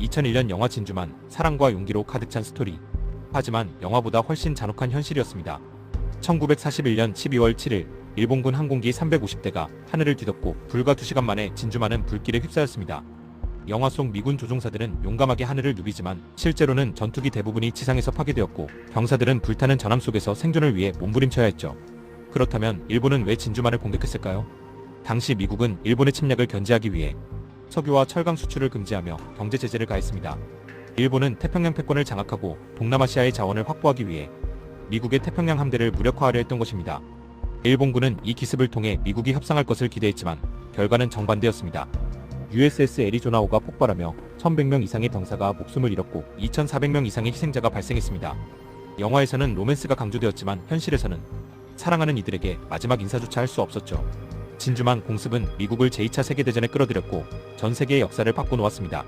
2001년 영화 진주만 사랑과 용기로 가득 찬 스토리. 하지만 영화보다 훨씬 잔혹한 현실이었습니다. 1941년 12월 7일 일본군 항공기 350대가 하늘을 뒤덮고 불과 2시간 만에 진주만은 불길에 휩싸였습니다. 영화 속 미군 조종사들은 용감하게 하늘을 누비지만 실제로는 전투기 대부분이 지상에서 파괴되었고 병사들은 불타는 전함 속에서 생존을 위해 몸부림쳐야 했죠. 그렇다면 일본은 왜 진주만을 공격했을까요? 당시 미국은 일본의 침략을 견제하기 위해 석유와 철강 수출을 금지하며 경제 제재를 가했습니다. 일본은 태평양 패권을 장악하고 동남아시아의 자원을 확보하기 위해 미국의 태평양 함대를 무력화하려 했던 것입니다. 일본군은 이 기습을 통해 미국이 협상할 것을 기대했지만 결과는 정반대였습니다. USS 애리조나호가 폭발하며 1100명 이상의 병사가 목숨을 잃었고 2400명 이상의 희생자가 발생했습니다. 영화에서는 로맨스가 강조되었지만 현실에서는 사랑하는 이들에게 마지막 인사조차 할 수 없었죠. 진주만 공습은 미국을 제2차 세계대전에 끌어들였고 전 세계의 역사를 바꿔놓았습니다.